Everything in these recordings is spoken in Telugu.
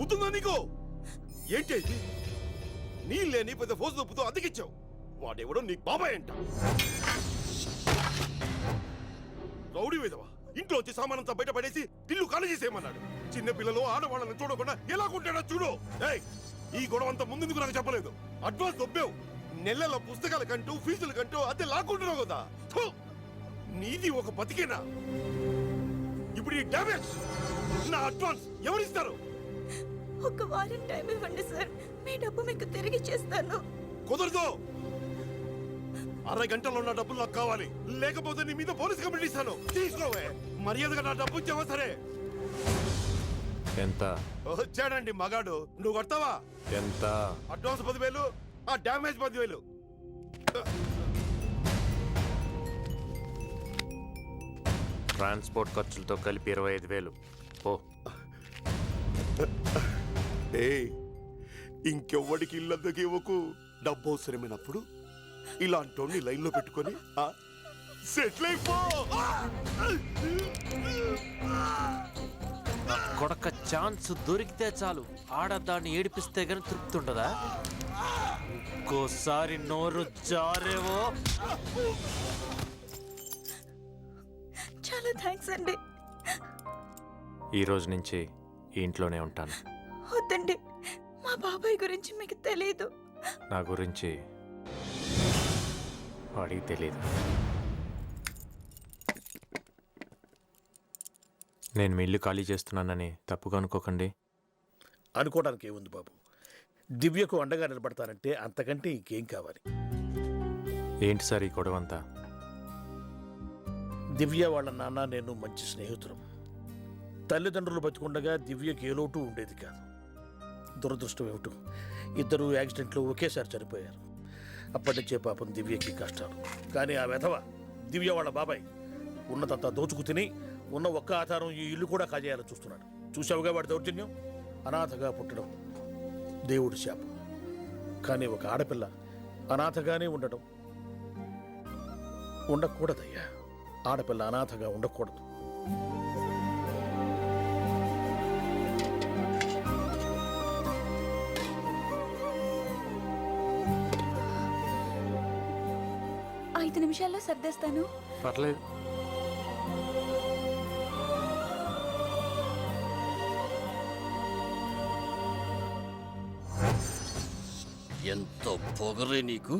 బుద్ధుందా నీకు? ఏంటి ఇది? నీళ్ళేని పెద్ద ఫోజు నొప్పుతో అతికిచ్చావు. వాడెవడో నీ బాబాయ్ అంట. రౌడీ విధవా? ఇంట్లో వచ్చి సామానంతా బయట పడేసి ఇల్లు ఖాళీ చేసేయమన్నాడు. చిన్న పిల్లలు ఆడవాళ్ళని చూడకుండా ఎలా కొంటాడో చూడు. ఏయ్ ఈ గొడవ అంతా ముందుకు నాకు చెప్పలేదు? అడ్వాన్స్ దొబ్బేవు. నెలల పుస్తకాల కంటూ ఫీజుల కంటూ అదే లాక్కుంటున్నావు కదా. నీది ఒక బతికేనా? ఇప్పుడు ఈ డ్యామేజ్ నా అడ్వాన్స్ ఎవరిస్తారు? ఒక వారం టైం ఇవ్వండి సార్. మీ డబ్బు మీకు తిరిగి చేస్తాను కుదరదు. అరవై గంటల్లో నా డబ్బులు నాకు కావాలి. లేకపోతే నీ మీద పోలీస్ కంప్లైంట్ ఇస్తాను. తీసుకోవే. మర్యాదగా నా డబ్బు ఇచ్చావా సరే? ఎంత? వచ్చాడండి మగాడు. నువ్వు కడతావా? ఎంత? అడ్వాన్స్ పదివేలు ఆ డ్యామేజ్ పదివేలు. ట్రాన్స్పోర్ట్ ఖర్చులతో కలిపి ఇరవై ఐదు వేలు. ఓ ఏయ్ ఇంకెవ్వడికి ఇల్లందుకు ఇవ్వకు డబ్బు అవసరమైనప్పుడు ఇలాంటి లైన్లో పెట్టుకొని సెటిల్ అయిపో! కొడక ఛాన్స్ దొరికితే చాలు. ఆడదాన్ని ఏడిపిస్తే గానీ తృప్తి ఉండదా? ఇంకోసారి నోరు జారేవో. చాలా థ్యాంక్స్ అండి. ఈ రోజు నుంచి ఈ ఇంట్లోనే ఉంటాను. వద్దండి. మా బాబాయ్ గురించి మీకు తెలియదు నా గురించి వాడికి తెలియదు నేను మీ ఇల్లు ఖాళీ చేస్తున్నానని తప్పుగా అనుకోకండి. అనుకోవడానికి ఏముంది బాబు? దివ్యకు అండగా నిలబడతానంటే అంతకంటే ఇంకేం కావాలి? ఏంటి సార్ ఈ గొడవ అంతా దివ్య వాళ్ళ నాన్న నేను మంచి స్నేహితులం. తల్లిదండ్రులు బతికుండగా దివ్యకి ఏ లోటు ఉండేది కాదు. దురదృష్టం ఏమిటో ఇద్దరు యాక్సిడెంట్లో ఒకేసారి చనిపోయారు. అప్పటి నుంచే పాపం దివ్యకి కష్టాలు. కానీ ఆ వెధవ దివ్య వాళ్ళ బాబాయ్ ఉన్నతంతా దోచుకు తిని ఉన్న ఒక్క ఆధారం ఈ ఇల్లు కూడా కాజేయాలని చూస్తున్నాడు. చూసావుగా వాడి దౌర్జన్యం? అనాథగా పుట్టడం దేవుడి శాపం. కానీ ఒక ఆడపిల్ల అనాథగానే ఉండడం ఉండకూడదయ్యా. ఆడపిల్ల అనాథగా ఉండకూడదు. నిమిషాల్లో సర్దేస్తాను. పర్లేదు. ఎంత పొగరే నీకు?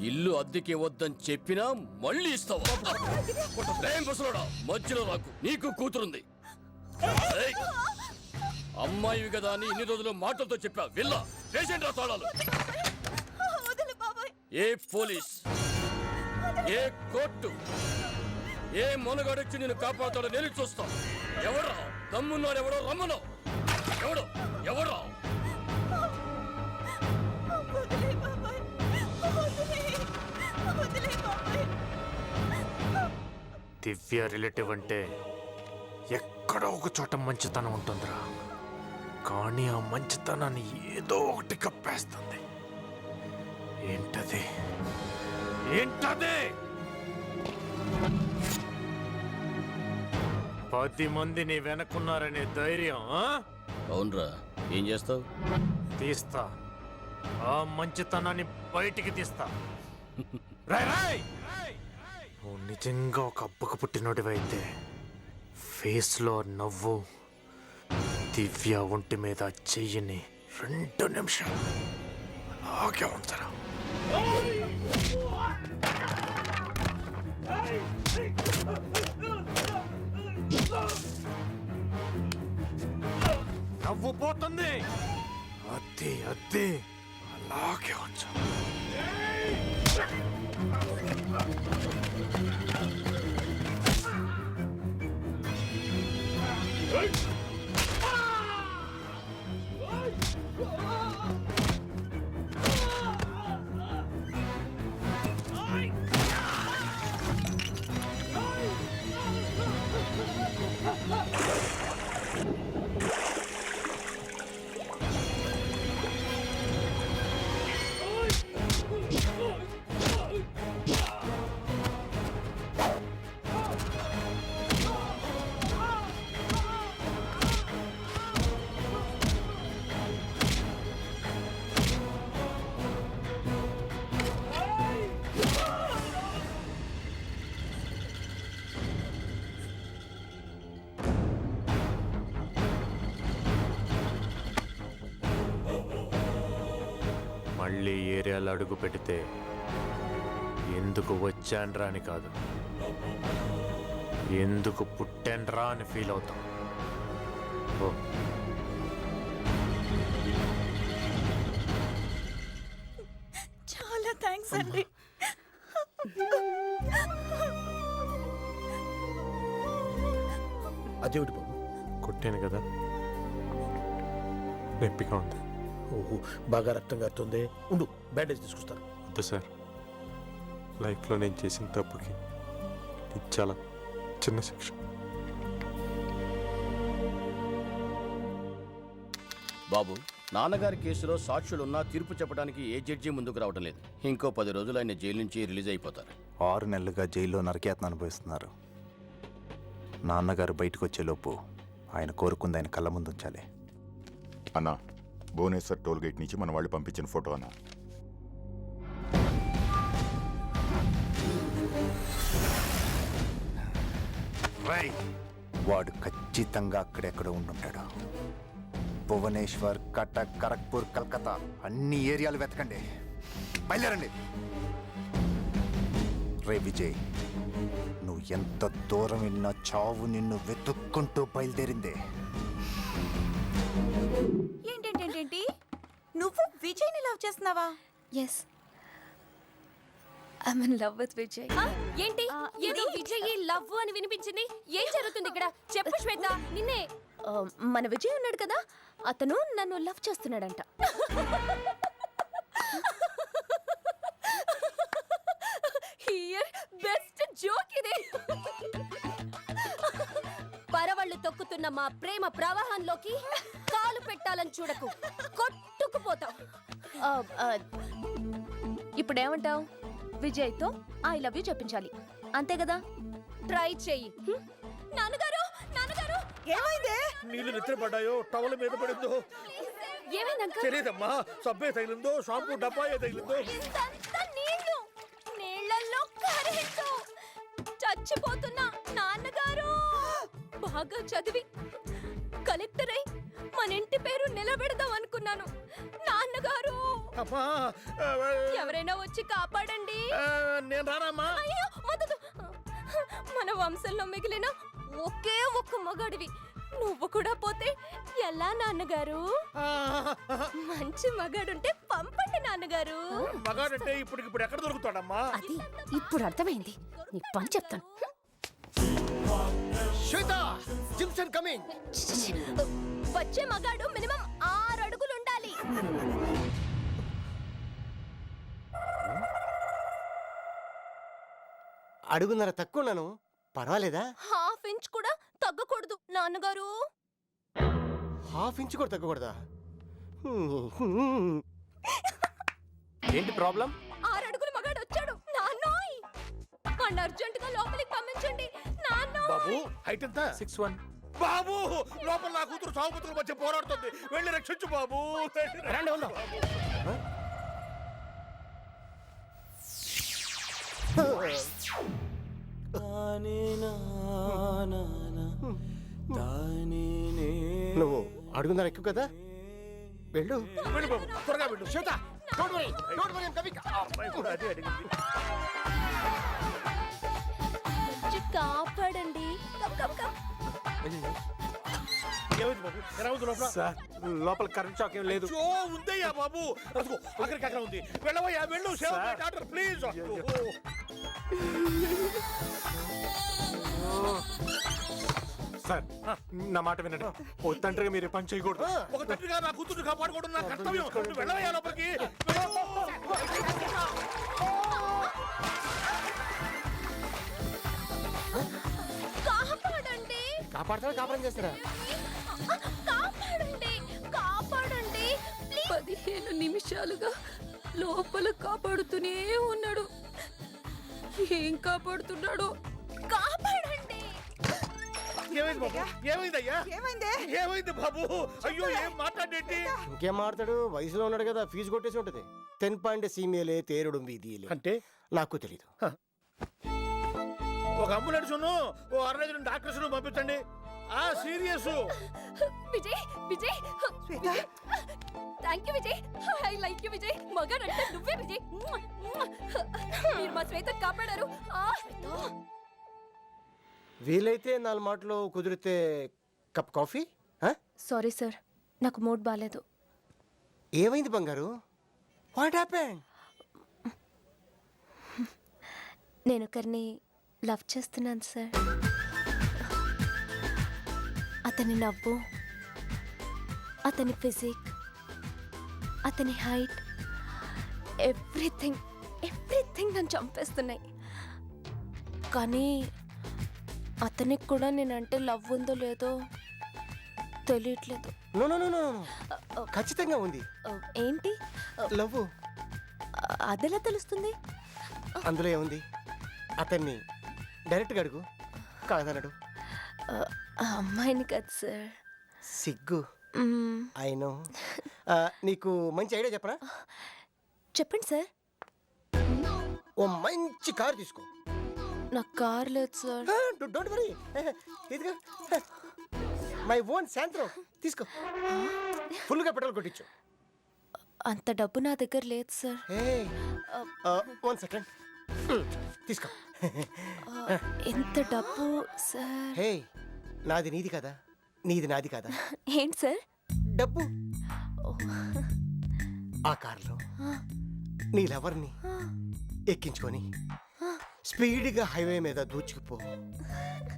ఇల్లు అద్దెకి వద్దని చెప్పినా మళ్ళీ ఇస్తావా? మధ్యలో రాకు. నీకు కూతురుంది. ఏయ్! అమ్మాయివి కదా అని ఇన్ని రోజులు మాటలతో చెప్పా. వెళ్ళ. పేషెంట్ రా తాళాలు. ఏ పోలీస్? ఏ కోర్టు? ఏ మొనగాడొచ్చి నేను కాపాడుతాడో నేను చూస్తా ఎవరా దమ్మున్నాడు ఎవడో? రమ్మను. ఎవడో? ఎవడో దివ్య రిలేటివ్ అంటే ఎక్కడో ఒక చోట మంచితనం ఉంటుందిరా. కానీ ఆ మంచితనాన్ని ఏదో ఒకటి కప్పేస్తుంది. ఏంటది? ఏంటది? పది మంది నీ వెనకున్నారనే ధైర్యం? అవునరా. ఏం చేస్తావు? తీస్తా. ఆ మంచితనాన్ని బయటికి తీస్తా. రాయ్ రాయ్! నువ్వు నిజంగా ఒక అబ్బకు పుట్టినోడివైతే ఫేస్లో నవ్వు దివ్య ఒంటి మీద చెయ్యిని రెండు నిమిషాలు అలాగే ఉంచరా. నవ్వు పోతుంది అద్దె అద్దె. అలాగే ఉంచు. మళ్ళీ ఏరియాలో అడుగు పెడితే ఎందుకు వచ్చాన్రా అని కాదు. ఎందుకు పుట్టాన్రా అని ఫీల్ అవుతాం. ఓ. చాలా థ్యాంక్స్ అండి. అదేమిటి బాబు? కొట్టాను కదా. నొప్పిగా ఉంది. ఓహో బాగా రక్తం కారుతుంది ఉండు బ్యాండేజ్ తీసుకొస్తాను. వద్దు సార్. లైఫ్లో నేను చేసిన తప్పుకి ఇది చాలా చిన్న శిక్ష. బాబు నాన్నగారి కేసులో సాక్షులున్నా తీర్పు చెప్పడానికి ఏ జడ్జి ముందుకు రావడం లేదు. ఇంకో పది రోజులు ఆయన జైలు నుంచి రిలీజ్ అయిపోతారు. ఆరు నెలలుగా జైల్లో నరకయాతన అనుభవిస్తున్నారు. నాన్నగారు బయటకు వచ్చేలోపు ఆయన కోరుకుంది ఆయన కళ్ళ ముందు ఉంచాలి. అన్నా భువనేశ్వర్ టోల్ గేట్ నుంచి మన వాళ్ళు పంపించిన ఫోటో అన్న. వాడు ఖచ్చితంగా అక్కడెక్కడ ఉండుంటాడు. భువనేశ్వర్ కటక్ ఖరగ్పూర్ కలకత్తా అన్ని ఏరియాలు వెతకండి. బయలుదేరండి. రే విజయ్ నువ్వు ఎంత దూరం వెళ్ళినా చావు నిన్ను వెతుక్కుంటూ బయలుదేరిందే. నువ్వు విజయ్ని లవ్ చేస్తున్నావా? Yes I'm in love with Vijay ఏంటి? ఏదో విజయ్ లవ్ అని వినిపించింది. ఏం జరుగుతుంది ఇక్కడ? చెప్పు శ్వేత నిన్నే. మన విజయ్ ఉన్నాడు కదా అతను నన్ను లవ్ చేస్తున్నాడంట. హియర్ బెస్ట్ జోక్ ఇది. పరవళ్ళు తొక్కుతున్న మా ప్రేమ ప్రవాహంలోకి కాలు పెట్టాలని చూడకు. కొట్టుకుపోతావు. ఆ, ఆ, ఇప్పుడు ఏమంటావు విజయ్తో ఐ లవ్ యూ చెప్పించాలి. అంతే కదా? ట్రై చెయ్యి. నాన్నగారు నాన్నగారు. ఏమైందే? నీళ్ళు టవల్ మీద పడిందో? తెలియదమ్మా. సబ్బే తగిలిందో షాంపూ డబ్బాయే తగిలిందో? ఇదంతా నీళ్ళు నీళ్ళల్లో కరెంటు చచ్చిపోతున్నా నాన్నగారు బాగా చదివి కలెక్టర్ అయి మన ఇంటి పేరు నిలబెడదాం అనుకున్నాను. నాన్నగారు! అమ్మా ఎవరైనా వచ్చి కాపాడండి. ఆ, నేను రానమ్మా. అయ్యో వద్దు మన వంశంలో మిగిలిన ఒకే ఒక్క మగాడివి. నువ్వు కూడా పోతే ఎలా నాన్నగారు? మంచి మగాడుంటే పంపండి నాన్నగారు. మగాడంటే ఇప్పుడు ఇప్పుడు ఎక్కడ దొరుకుతాడమ్మా? అది ఇప్పుడు అర్థమైంది. నీ పని చెప్తాను. కమింగ్ వచ్చే మగాడు మినిమం ఆరు అడుగులు ఉండాలి అడుగున్నర తక్కువ ఉన్నాను పర్వాలేదా? హాఫ్ ఇంచ్ కూడా తగ్గకూడదు నాన్నగారు. హాఫ్ ఇంచ్ కూడా తగ్గకూడదా? ఏంటి ప్రాబ్లం? ఆరు అడుగుల మగాడు వచ్చాడు నాన్నోయ్. అర్జెంట్గా లోపలికి పంపించండి నాన్నోయ్. బాబు హైట్ ఎంత? సిక్స్ వన్ బాబు లోపల నా కూతురు సాగుతుల మధ్య పోరాడుతుంది. వెళ్ళి రక్షించు బాబు. వెళ్ళి రండి ఉందాం నువ్వు అడుగున్నర ఎక్కువ కదా? వెళ్ళు. వెళ్ళు బాబు త్వరగా వెళ్ళు. శ్వేత అమ్మాయి కూడా అదే అడిగింది. కాపాడండి. Come come come. సార్ లోపల కరెంట్ షాక్ ఏం లేదు. అచ్చో, ఉందయ్యా బాబు. అదిగో అక్కడికి అక్కడ ఉంది. వెళ్ళవయ్యా వెళ్ళు save my daughter please. Sir నా మాట వినండి. ఓ తండ్రిగా మీరు పని చేయకూడదు. ఒక తండ్రిగా నా కూతురు కాపాడుకోవడం నా కర్తవ్యం. వెళ్ళవయ్యా లోపలికి. వెళ్ళు. కాపాడండి కాపాడతారా కాపాడం చేస్తారా? కాపాడండి కాపాడండి. పదిహేను నిమిషాలుగా లోపల కాపాడుతూనే ఉన్నాడు. ఏం కాపాడుతున్నాడో? కాపాడండి. ఏమైంది బాబు? ఏమైందయ్యా? ఏమైందే? ఏమైంది బాబు? అయ్యో ఏం మాట్లాడేంటి? ఇంకేం మాడతాడు వయసులో ఉన్నాడు కదా ఫీజు కొట్టేసి ఉంటుంది. టెన్ పాయింట్ సీమేలే తేరుడు వీధిలే అంటే? నాకు తెలీదు. ఒక అంబులెన్స్ ఓ అరవై డాక్టర్స్ పంపించండి. ఆ serious. Vijay Vijay. Thank you Vijay. I like you Vijay. మగాడంటే నువ్వే విజయ్. మీరు మా శ్వేత కాపాడారు. వీలైతే నాలుగు మాటలు కుదిరితే కప్ కాఫీ? సారీ సార్ నాకు మూడ్ బాగాలేదు ఏమైంది బంగారు? వాట్ హ్యాపెన్ నేను ఒకరిని లవ్ చేస్తున్నాను సార్. అతని నవ్వు అతని ఫిజిక్ అతని హైట్ ఎవ్రీథింగ్ ఎవ్రీథింగ్ నన్ను చంపేస్తున్నాయి. కానీ అతనికి కూడా నేనంటే లవ్ ఉందో లేదో తెలియట్లేదు. నో నో నో నో ఖచ్చితంగా ఉంది. ఏంటి? లవ్ అదెలా తెలుస్తుంది? అందులో ఏముంది? అతన్ని డైరెక్ట్గా అడుగు. కాదనడు. అమ్మాయిని కదా సార్. సిగ్గు. మ్మ్. I know. నీకు మంచి ఐడియా చెప్పనా? చెప్పండి సార్. ఓ మంచి కార్ తీసుకో. నాకు కార్ లేదు సార్. Don't worry. ఇదిగా. మై ఓన్ శాంత్రం తీసుకో. ఫుల్గా పెట్రోల్ కొట్టించు. అంత డబ్బు నా దగ్గర లేదు సార్. One second. తీసుకో. ఎంత డబ్బు సార్? హే నాది నీది కదా? నీది నాది కదా? ఏంటి సార్? డబ్బు. ఆ కార్లో నీ లవర్ని ఎక్కించుకొని స్పీడ్గా హైవే మీద దూచుకుపో.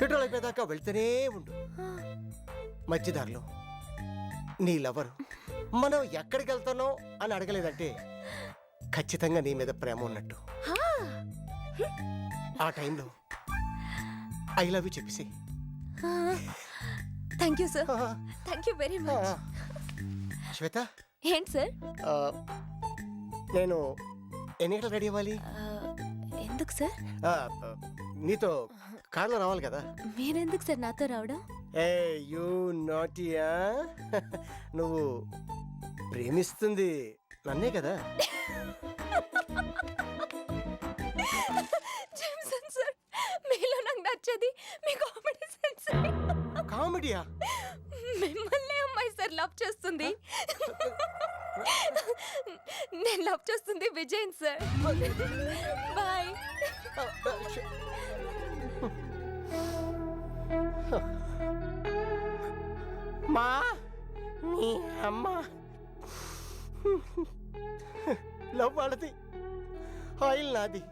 పెట్రోల్ అయిపోయేదాకా వెళ్తూనే ఉండు. మధ్యదారిలో నీ లవర్ మనం ఎక్కడికి వెళ్తానో అని అడగలేదంటే ఖచ్చితంగా నీ మీద ప్రేమ ఉన్నట్టు. ఆ. టైంలో ఐ లవ్ యూ చెప్పేసి. Thank you sir. Thank you very much. Shweta? ఏంటి సార్? ఆ, నేను ఎన్ని గంటలు రెడీ అవ్వాలి? ఎందుకు సార్? ఆ, ఆ, నీతో కార్లో రావాలి కదా. మీరెందుకు సార్ నాతో రావడం? ఏ యూ నాటియా నువ్వు ప్రేమిస్తుంది నన్నే కదా. కామెడీయా మిమ్మల్ని అమ్మాయి సార్ లవ్ చేస్తుంది. నేను లవ్ చేస్తుంది విజయ్ సార్. బాయ్. మా మీ అమ్మ. లవ్ వాళ్ళది. ఆయిల్ నాది.